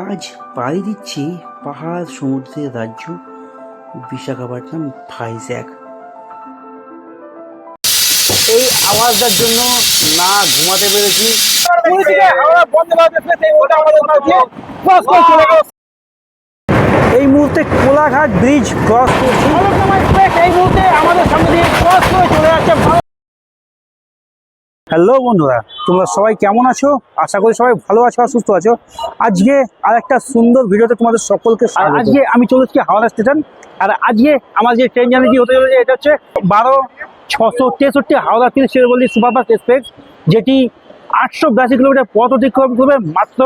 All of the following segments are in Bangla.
আজ পাড়ি দিচ্ছি পাহাড় সমুদ্রের রাজ্য বিশাখাপট্টনম ভাইজ্যাক এই আওয়াজটার জন্য না ঘুমাতে পেরেছি। এই মুহূর্তে কোলাঘাট ব্রিজ ক্রস করছি। এই মুহূর্তে আমাদের সামনে দিয়ে ক্রস করে চলে যাচ্ছে। হ্যালো বন্ধুরা, তোমরা সবাই কেমন আছো? আশা করি সবাই ভালো আছো আর সুস্থ আছো। আজকে আর একটা সুন্দর ভিডিওতে তোমাদের সকলকে আজকে আমি চলে এসেছি হাওড়া স্টেশন। আর আজকে আমার যে ট্রেন জার্নি হতে চলেছে, এটা হচ্ছে বারো, ছশো তেষট্টি হাওড়া থেকে শিরবল্লী সুপারফাস্ট এক্সপ্রেস, যেটি আটশো বিরাশি কিলোমিটার পথ অতিক্রম করবে মাত্র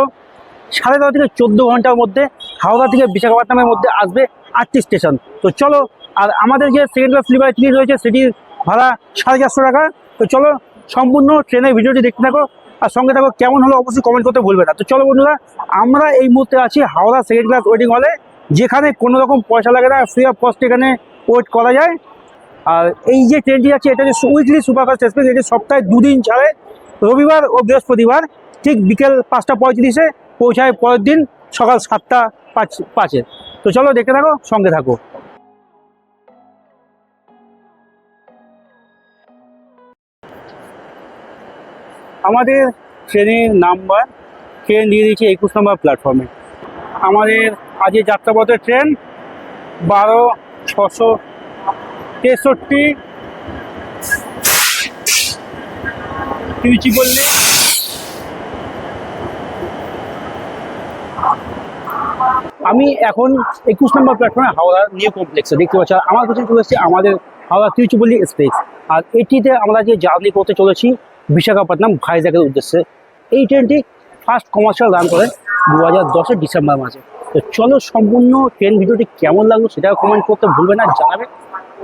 সাড়ে তেরো থেকে চোদ্দ ঘণ্টার মধ্যে। হাওড়া থেকে বিশাখাপট্টনমের মধ্যে আসবে আটটি স্টেশন। তো চলো, আর আমাদের যে সেকেন্ড ক্লাস স্লিপার টিকিট রয়েছে, সেটির ভাড়া সাড়ে চারশো টাকা। তো চলো সম্পূর্ণ ট্রেনের ভিডিওটি দেখতে থাকো। আর সঙ্গে থাকো, কেমন হলো অবশ্যই কমেন্ট করতে ভুলবে না। তো চলো বন্ধুরা, আমরা এই মুহূর্তে আছি হাওড়া সেকেন্ড ক্লাস ওয়েটিং হলে যেখানে কোনো রকম পয়সা লাগে না ফ্রি অফ কস্ট এখানে ওয়েট করা যায়। আর এই যে ট্রেনটি আছে, এটা হচ্ছে উইকলি সুপারফাস্ট এক্সপ্রেস এটি সপ্তাহে দুদিন ছাড়ে রবিবার ও বৃহস্পতিবার, ঠিক বিকেল পাঁচটা পঁয়ত্রিশে পৌঁছায় পরের দিন সকাল সাতটা পাঁচ, পাঁচে। তো চলো দেখতে থাকো, সঙ্গে থাকো। আমাদের ট্রেনের নাম্বার, ট্রেন দিয়ে দিয়েছে একুশ নম্বর প্ল্যাটফর্মে আমাদের আজকে যাত্রাপথের ট্রেন বারো, ছশো তেষট্টি তিরুচিপল্লি আমি এখন একুশ নম্বর প্ল্যাটফর্মে হাওড়া নিউ কমপ্লেক্সে দেখতে পাচ্ছি। আমার কাছে চলে এসেছে আমাদের হাওড়া তিরুচিপল্লি এক্সপ্রেস আর এটিতে আমরা যে জার্নি করতে চলেছি বিশাখাপট্টনম ভাইজ্যাগের উদ্দেশ্যে। এই ট্রেনটি ফার্স্ট কমার্শিয়াল রান করে দু হাজার দশের ডিসেম্বর মাসে। তো চলো সম্পূর্ণ ট্রেন ভিডিওটি কেমন লাগল সেটাও কমেন্ট করতে ভুলবে না, জানাবে।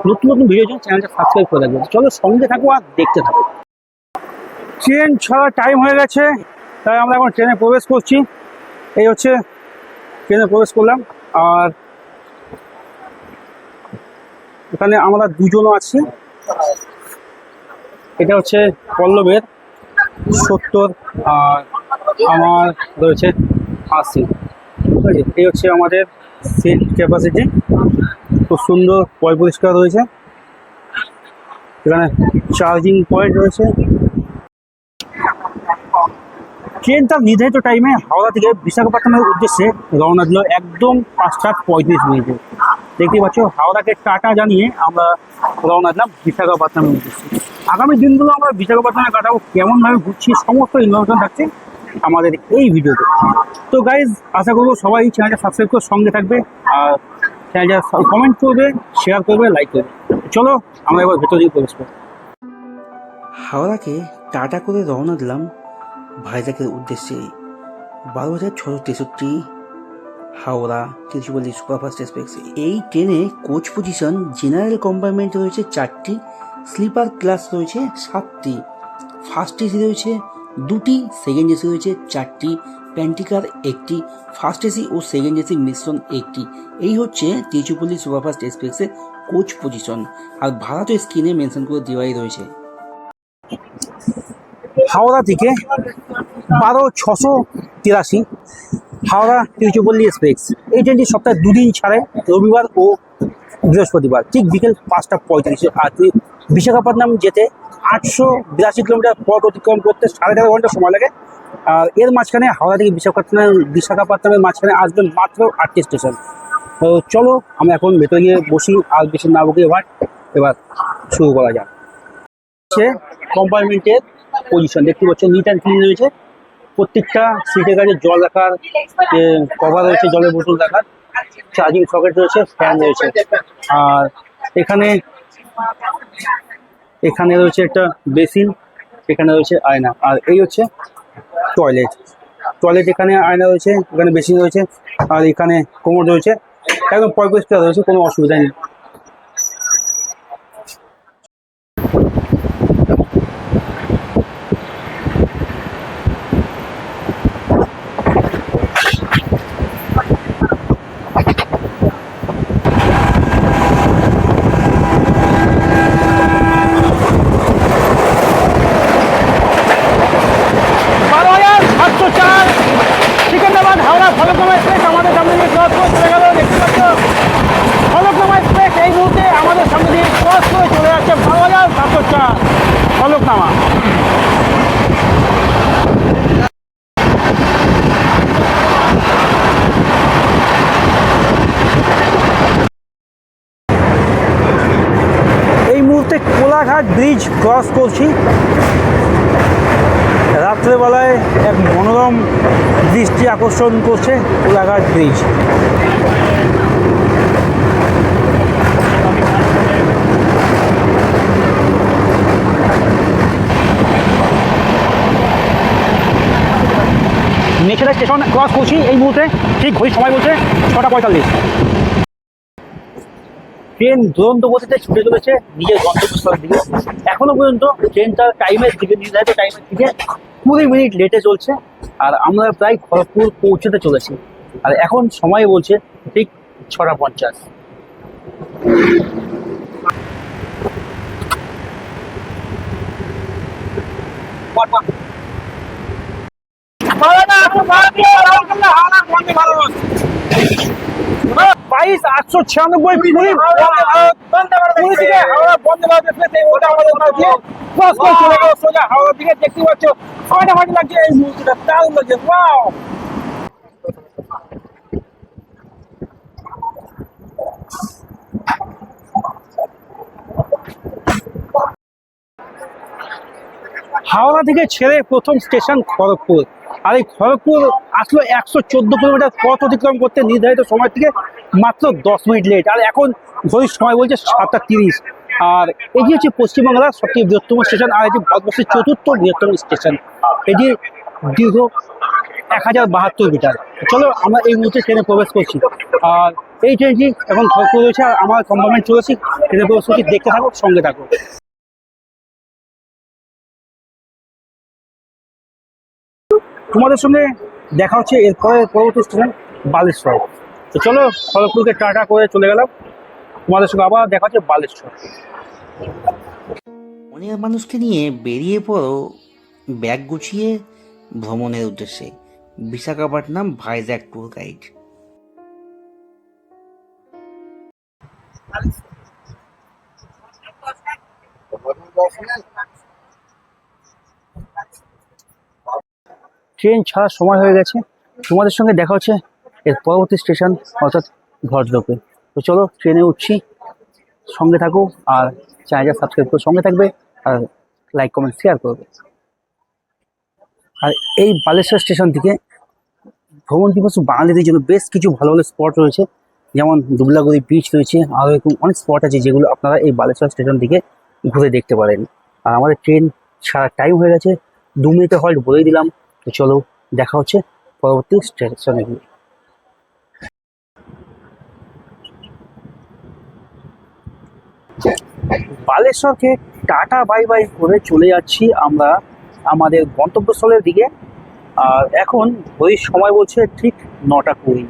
নতুন নতুন ভিডিওর জন্য চ্যানেলটা সাবস্ক্রাইব করে রাখবে। চলো সঙ্গে থাকো আর দেখতে থাকো। ট্রেন ছাড়া টাইম হয়ে গেছে, তাই আমরা এখন ট্রেনে প্রবেশ করছি। এই হচ্ছে ট্রেনে প্রবেশ করলাম। আর এখানে আমরা দুজনও আছি। এটা হচ্ছে পল্লবের সত্তর আর আমার রয়েছে আশি। ঠিক আছে? এই হচ্ছে আমাদের সিট ক্যাপাসিটি খুব সুন্দর পয় পরিষ্কার রয়েছে। এখানে চার্জিং পয়েন্ট রয়েছে। ট্রেনটা নির্ধারিত টাইমে হাওড়া থেকে বিশাখাপট্টনমের উদ্দেশ্যে রওনা দিল একদম পাঁচটা পঁয়ত্রিশ মিনিটে। দেখতে পাচ্ছ, হাওড়াকে টাটা জানিয়ে আমরা রওনা দিলাম বিশাখাপট্টনমের উদ্দেশ্যে আগামী দিনগুলো আমরা বিশাখাপট্টমে কাটাবো, কেমনভাবে ঘুরছি, সমস্ত ইনফরমেশন থাকছে আমাদের এই ভিডিওতে। তো গাইজ আশা করব সবাই চ্যানেলটা সাবস্ক্রাইব করে সঙ্গে থাকবে, আর চ্যানেলটা কমেন্ট করবে শেয়ার করবে লাইক করবে। চলো, আমরা এবার ভেতর দিকে প্রবেশ করি। হাওড়াকে টাটা করে রওনা দিলাম ভাইজাকের উদ্দেশ্যে। বারো হাজার ছশো তেষট্টি হাওড়া তিরুচিপল্লি সুপারফাস্ট এক্সপ্রেস। এই ট্রেনে কোচ পজিশন জেনারেল কম্পার্টমেন্ট রয়েছে চারটি স্লিপার ক্লাস রয়েছে সাতটি ফার্স্ট এসি রয়েছে দুটি সেকেন্ড এসি রয়েছে চারটি প্যান্টিকার একটি ফার্স্ট এসি ও সেকেন্ড এসি মিশ্রণ একটি। এই হচ্ছে তিরুচিপল্লি সুপারফাস্ট এক্সপ্রেসের কোচ পজিশন আর ভাড়া তো স্ক্রিনে মেনশন করে দেওয়াই রয়েছে। হাওড়া থেকে বারো, ছশো তিরাশি হাওড়া তিরুচিপল্লি এক্সপ্রেস। এই ট্রেনটি সপ্তাহে দুদিন ছাড়ে, রবিবার ও বৃহস্পতিবার। ঠিক বিকেল পাঁচটা পঁয়ত্রিশে আর বিশাখাপট্টনম যেতে আটশো বিরাশি কিলোমিটার পথ অতিক্রম করতে সাড়ে তেরো ঘণ্টা সময় লাগে। আর এর মাঝখানে হাওড়া থেকে বিশাখাপট্টনম, বিশাখাপট্টনমের মাঝখানে আসবেন মাত্র আটটি স্টেশন। তো চলো, আমরা এখন ভেতরে গিয়ে বসি, আর বেশি না বকি এবার এবার শুরু করা যাক। হচ্ছে কম্পার্টমেন্টের পজিশন দেখতে পাচ্ছ নিট অ্যান্ড ক্লিন রয়েছে। প্রত্যেকটা সিটের কাছে জল রাখার কভার রয়েছে, জলের বোতল রাখার চার্জিং সকেট রয়েছে ফ্যান রয়েছে। আর এখানে এখানে রয়েছে একটা বেসিন এখানে রয়েছে আয়না। আর এই হচ্ছে টয়লেট টয়লেট এখানে আয়না রয়েছে, এখানে বেসিন রয়েছে, আর এখানে কোমর রয়েছে। একদম পরিষ্কার রয়েছে, কোনো অসুবিধা নেই বারো হাজার সাতশো চার সিকান্দ্রাবাদ হাওড়া ফলকনামা এক্সপ্রেস আমাদের সামনে দিয়ে ক্রস করে চলে গেল দেখতে পাচ্ছ ফলকনামা এক্সপ্রেস এই মুহূর্তে আমাদের সামনে দিয়ে ক্রস করে চলে যাচ্ছে বারো হাজার সাতশো চার ফলকনামা এই মুহূর্তে কোলাঘাট ব্রিজ ক্রস করছি। রাত্রেবেলায় এক মনোরম দৃষ্টি আকর্ষণ করছে কোলাঘাট ব্রিজ নেছাড়া স্টেশন ক্রস করছি এই মুহূর্তে, ঠিক ঘড়ির সময় বলছে ছটা পঁয়তাল্লিশ। ট্রেন দুরন্ত গতিতে ছুটে চলেছে, নিজের গন্তব্যস্থলের দিকে। এখনও পর্যন্ত ট্রেনটা টাইমের দিকে, নির্ধারিত টাইমের দিকে কুড়ি মিনিট লেটে চলছে, আর আমরা প্রায় খড়গপুর পৌঁছতে চলেছি। আর এখন সময় বলছে ঠিক ছটা পঞ্চাশ। বাইশ আটশো ছিয়ানব্বই হাওড়া ভারত ওটা সোজা দেখতে হাওড়া থেকে ছেড়ে প্রথম স্টেশন খড়গপুর। আর এই খড়গপুর আসলো একশো চোদ্দ কিলোমিটার পথ অতিক্রম করতে নির্ধারিত সময় থেকে মাত্র দশ মিনিট লেট আর এখন ঘড়ির সময় বলছে সাতটা তিরিশ। আর এটি হচ্ছে পশ্চিমবাংলার সবচেয়ে বৃহত্তম স্টেশন আর এটি ভারতবর্ষের চতুর্থ বৃহত্তম স্টেশন। এটি দীর্ঘ এক হাজার বাহাত্তর মিটার। চলো আমরা এই মুহূর্তে ট্রেনে প্রবেশ করছি। আর এই ট্রেনটি এখন খড়গপুর রয়েছে আর আমার কম্পার্টমেন্ট চলেছি ট্রেনে প্রবেশ করছি, দেখতে থাকো, সঙ্গে থাকো। তোমাদের সঙ্গে দেখা হচ্ছে এরপরে পরবর্তী স্টেশন বালেশ্বর। তো চলো খড়গপুরকে টাটা করে চলে গেলাম। তোমাদের সঙ্গে আবার দেখা হচ্ছে বালেশ্বর। অনেক মানুষকে নিয়ে বেরিয়ে পড়ো ব্যাগ গুছিয়ে ভ্রমণের উদ্দেশ্যে। Visakhapatnam Vizag tour guide. Train ছাড়ার সময় হয়ে গেছে। তোমাদের সঙ্গে দেখা হচ্ছে এর পরবর্তী স্টেশন অর্থাৎ ভদ্রলোকে। তো চলো, ট্রেনে উঠছি। সঙ্গে থাকো আর চ্যানেলটা সাবস্ক্রাইব করে সঙ্গে থাকবে আর লাইক কমেন্ট শেয়ার করবে। আর এই বালেশ্বর স্টেশন থেকে ভ্রমণ দিবস বাঙালিদের জন্য বেশ কিছু ভালো ভালো স্পট রয়েছে। যেমন দুবলাগুড়ি বিচ রয়েছে। আরও এরকম অনেক স্পট আছে যেগুলো আপনারা এই বালেশ্বর স্টেশন থেকে ঘুরে দেখতে পারেন। আর আমাদের ট্রেন ছাড়ার টাইম হয়ে গেছে। দু মিনিটে হল্ট বলেই দিলাম। তো চলো দেখা হচ্ছে পরবর্তী স্টেশনে গিয়ে বালেশ্বরকে টাটা বাই বাই করে চলে যাচ্ছি আমরা আমাদের গন্তব্যস্থলের দিকে। আর এখন ওই সময় বলছে ঠিক নটা কুড়ি।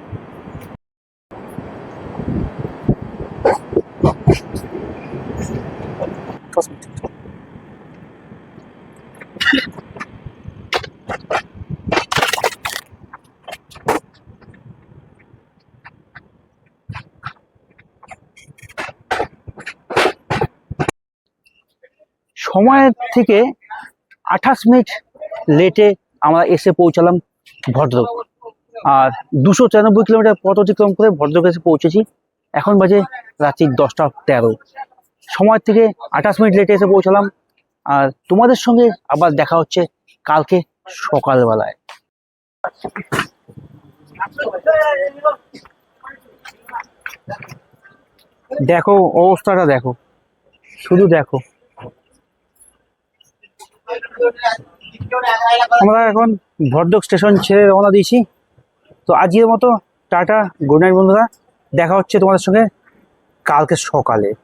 সময়ের থেকে আঠাশ মিনিট লেটে আমরা এসে পৌঁছালাম ভদ্রক। আর দুশো তিরানব্বই কিলোমিটার পথ অতিক্রম করে ভদ্রক এসে পৌঁছেছি। এখন বাজে রাত্রি দশটা তেরো। সময় থেকে আঠাশ মিনিট লেটে এসে পৌঁছালাম। আর তোমাদের সঙ্গে আবার দেখা হচ্ছে কালকে সকালবেলায়। দেখো, অবস্থাটা দেখো। শুধু দেখো। আমরা এখন ভদ্রক স্টেশন ছেড়ে রওনা দিয়েছি। তো আজকের মতো টাটা গুড নাইট বন্ধুরা। দেখা হচ্ছে তোমাদের সঙ্গে কালকে সকালে।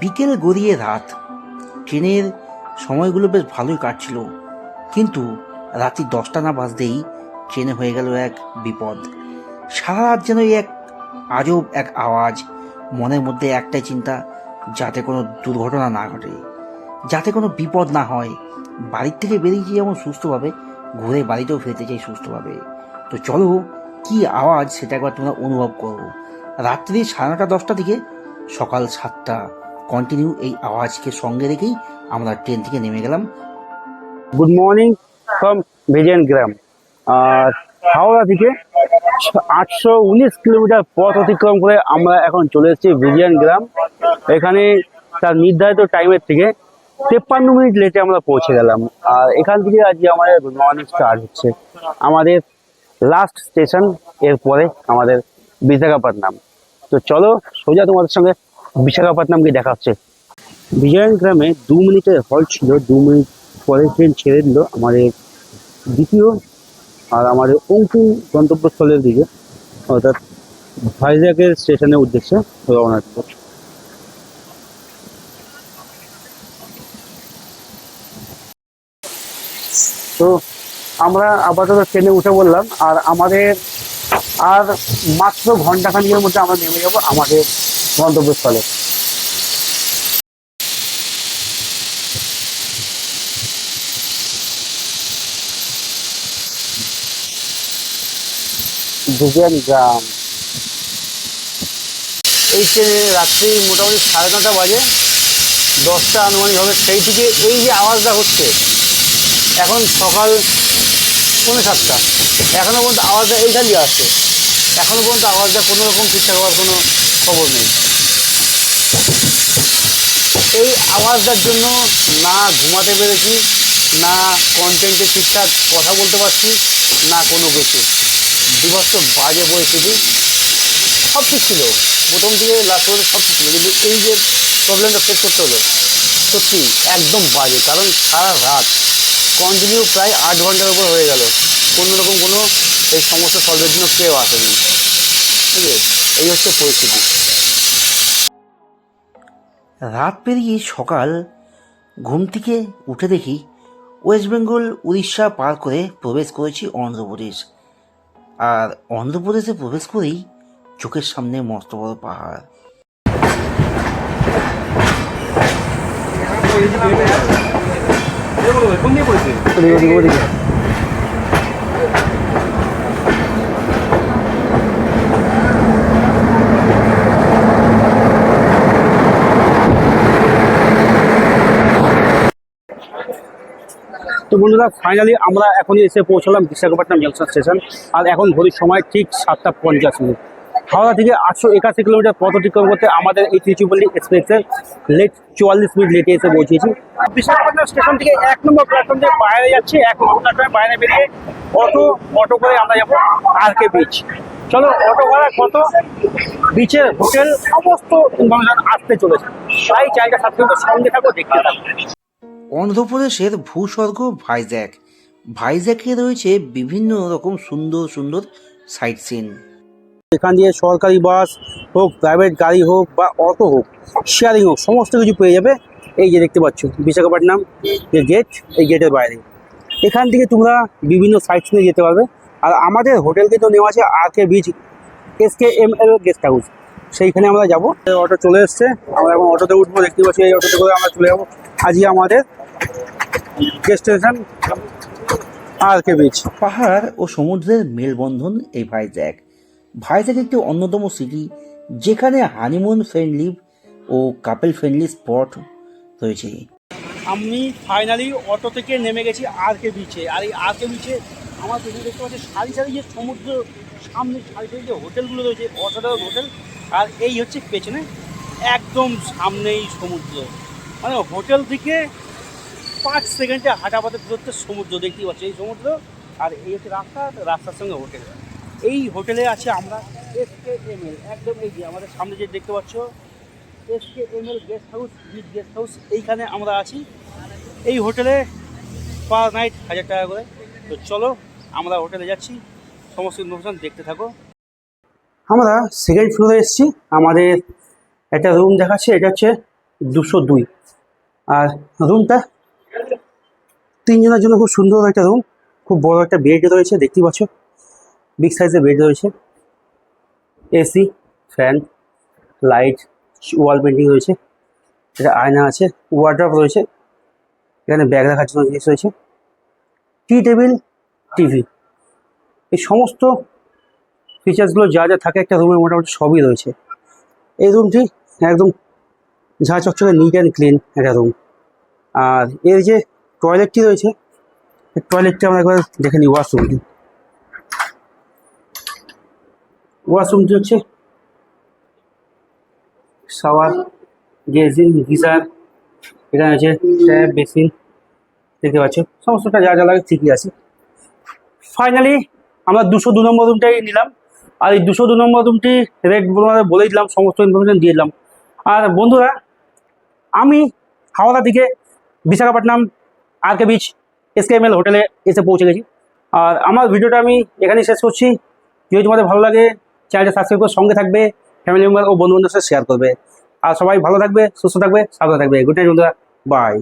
বিকেল গড়িয়ে রাত। ট্রেনের সময়গুলো বেশ ভালোই কাটছিল। কিন্তু রাত্রি দশটা না বাজতেই ট্রেনে হয়ে গেল এক বিপদ। সারা রাত যেন এক আজব এক আওয়াজ, মনের মধ্যে একটাই চিন্তা, যাতে কোনো দুর্ঘটনা না ঘটে। যাতে কোনো বিপদ না হয়। বাড়ির থেকে বেরিয়েছি যেমন সুস্থভাবে ঘুরে বাড়িতেও ফিরতে চাই সুস্থভাবে। তো চলো, কি আওয়াজ সেটা একবার তোমরা অনুভব করো। রাত্রি সাড়ে নটা দশটা থেকে সকাল সাতটা। কন্টিনিউ এই আওয়াজকে সঙ্গে রেখেই আমরা ট্রেন থেকে নেমে গেলাম। গুড মর্নিং ফ্রম ভিজিয়ান গ্রাম আর হাওড়া থেকে আটশো উনিশ কিলোমিটার পথ অতিক্রম করে আমরা এখন চলে এসেছি ভিজিয়ান গ্রাম এখানে তার নির্ধারিত টাইমের থেকে তেপ্পান্ন মিনিট লেটে আমরা পৌঁছে গেলাম। আর এখান থেকে আজকে আমাদের গুড মর্নিং স্টার্ট হচ্ছে। আমাদের লাস্ট স্টেশন এরপরে আমাদের বিশাখাপট্টনম তো চলো সোজা তোমাদের সঙ্গে বিশাখাপট্টনম গিয়ে দেখা হচ্ছে। বিজয়ন গ্রামে দু মিনিটের হল্ট ছিল, দু মিনিট পরে ট্রেন ছেড়ে দিল আমাদের দ্বিতীয় আর আমাদের অঙ্কিম গন্তব্যস্থলের দিকে। অর্থাৎ ভাইজাগের স্টেশনের উদ্দেশ্যে রওনা দিল তো আমরা আপাতত ট্রেনে উঠে বললাম, আর আমাদের, আর মাত্র ঘন্টাখানিকের মধ্যে আমরা নেমে যাব আমাদের গন্তব্যস্থলে। গ্রাম। এই ট্রেনে রাত্রি মোটামুটি সাড়ে নটা বাজে, দশটা আনুমানিক হবে, সেই থেকে এই যে আওয়াজটা হচ্ছে, এখন সকাল পৌনে সাতটা। এখনও পর্যন্ত আওয়াজটা এইখানেই আসছে। এখনও পর্যন্ত আওয়াজটা কোনো রকম ঠিকঠাক হওয়ার কোনো খবর নেই। এই আওয়াজটার জন্য না ঘুমাতে পেরেছি, না কন্টেন্টে ঠিকঠাক কথা বলতে পারছি, না কোনো কিছু। বিভৎস বাজে পরিস্থিতি। সব ঠিক ছিল। প্রথম থেকে লাস্ট পর্যন্ত সব ঠিক ছিল। কিন্তু এই যে প্রবলেমটা ফেস করতে হলো, সত্যি একদম বাজে। কারণ সারা রাত কন্টিনিউ প্রায় আট ঘণ্টার উপর হয়ে গেল। কোনো রকম কোনো এই সমস্যা সলভের জন্য কেউ আসেনি। ঠিক আছে? এই হচ্ছে পরিস্থিতি। রাত পেরিয়ে সকাল, ঘুম থেকে উঠে দেখি ওয়েস্ট বেঙ্গল উড়িষ্যা পার করে প্রবেশ করেছি অন্ধ্রপ্রদেশ। আর অন্ধ্রপ্রদেশে প্রবেশ করেই চোখের সামনে মস্ত বড় পাহাড়। তো বন্ধুরা ফাইনালি আমরা এখনই এসে পৌঁছলাম বিশাখাপট্টনম জংশন স্টেশন। আর এখন ঘড়ির সময় ঠিক সাতটা পঞ্চাশ মিনিট। হাওড়া থেকে আটশো একাশি কিলোমিটার পথ অতিক্রম করতে আমাদের এই ত্রিচুপল্লী এক্সপ্রেসের লেট চুয়াল্লিশ মিনিট লেটে এসে পৌঁছেছি। বিশাখাপট্টনম স্টেশন থেকে এক নম্বর প্ল্যাটফর্ম থেকে বাইরে যাচ্ছি, এক নম্বর প্ল্যাটফর্মে বাইরে বেরিয়ে অটো অটো করে আমরা যাব আর কে বিচ চলো, অটো ভাড়া কত? বিচের হোটেল সমস্ত ইনফরমেশন আসতে চলেছে। তাই চাইটা সাথে সঙ্গে থাকো, দেখতে অন্ধ্রপ্রদেশের ভূস্বর্গ ভাইজ্যাক ভাইজ্যাকে রয়েছে বিভিন্ন রকম সুন্দর সুন্দর সাইট সিন এখান দিয়ে সরকারি বাস হোক প্রাইভেট গাড়ি হোক বা অটো হোক শেয়ারিং হোক, সমস্ত কিছু পেয়ে যাবে। এই যে দেখতে পাচ্ছ বিশাখাপট্টনম যে গেট এই গেটের বাইরে। এখান থেকে তোমরা বিভিন্ন সাইট নিয়ে যেতে পারবে। আর আমাদের হোটেল কিন্তু নেওয়া আছে R K beach S K M L guest house সেইখানে আমরা যাব। অটো চলে এসছে। আমরা এখন অটোতে উঠবো। দেখতে পাচ্ছি, এই অটোতে করে আমরা চলে যাব। আজকে আমাদের guest station R K beach পাহাড় ও সমুদ্রের মেলবন্ধন এই ভাইজ্যাক ভাইজ্যাক একটি অন্যতম সিটি যেখানে হানিমুন ফ্রেন্ডলি ও কাপেল ফ্রেন্ডলি স্পট রয়েছে। আমি ফাইনালি অটো থেকে নেমে গেছি আর কে বিচে আর এই আর কে বিচে আমার পেছনে দেখতে পাচ্ছি সারি সারি যে সমুদ্র সামনে সারি সারি যে হোটেলগুলো রয়েছে, অসাধারণ হোটেল আর এই হচ্ছে পেছনে একদম সামনেই সমুদ্র। মানে হোটেল থেকে পাঁচ সেকেন্ডে হাঁটা পথে দূরত্বে সমুদ্র, দেখতেই পাচ্ছি এই সমুদ্র। আর এই হচ্ছে রাস্তা, রাস্তার সঙ্গে হোটেল এই হোটেলে আছে আমরা এস কে এম এল একদম এই যে আমাদের সামনে যে দেখতে পাচ্ছ S K M L guest house beach guest house এইখানে আমরা আছি। এই হোটেলে পার নাইট হাজার টাকা করে। তো চলো, আমরা হোটেলে যাচ্ছি। সমস্ত ইনফরমেশন দেখতে থাকো। আমরা সেকেন্ড ফ্লোরে এসেছি। আমাদের একটা রুম দেখাচ্ছে, এটা হচ্ছে দুশো দুই। আর রুমটা তিনজনের জন্য খুব সুন্দর একটা রুম খুব বড় একটা বেড রয়েছে, দেখতেই পাচ্ছ। বিগ সাইজের বেড রয়েছে। AC fan light wall painting রয়েছে। এটা আয়না আছে ওয়ার্ড্রপ রয়েছে। এখানে ব্যাগ রাখার জন্য জিনিস রয়েছে। টি টেবিল টিভি এই সমস্ত ফিচার্সগুলো যা যা থাকে একটা রুমে মোটামুটি সবই রয়েছে। এই রুমটি একদম ঝা চকচকে নিট অ্যান্ড ক্লিন একটা রুম আর এর যে টয়লেটটি রয়েছে টয়লেটটি আমরা একবার দেখে নিই ওয়াশরুমটি ওয়াশরুমটি হচ্ছে শাওয়ার গেজিং গিজার এখানে আছে ট্যাপ বেসিন দেখতে পাচ্ছ। সমস্তটা যা যা লাগে ঠিকই আছে। ফাইনালি আমরা দুশো দু নম্বর রুমটাই নিলাম। আর এই দুশো দু নম্বর রুমটি রেট বলে দিলাম, সমস্ত ইনফরমেশন দিয়ে দিলাম। আর বন্ধুরা, আমি হাওড়া থেকে বিশাখাপট্টনম আর কে বিচ এসকেএমএল হোটেলে এসে পৌঁছে গেছি। আর আমার ভিডিওটা আমি এখানেই শেষ করছি। যদি তোমাদের ভালো লাগে চ্যানেলটা সাবস্ক্রাইব করে সঙ্গে থাকবে ফ্যামিলি মেম্বার ও বন্ধু বান্ধবের সাথে শেয়ার করবে। আর সবাই ভালো থাকবে, সুস্থ থাকবে, সাবধানে থাকবে। গুড নাইট বন্ধুরা। বাই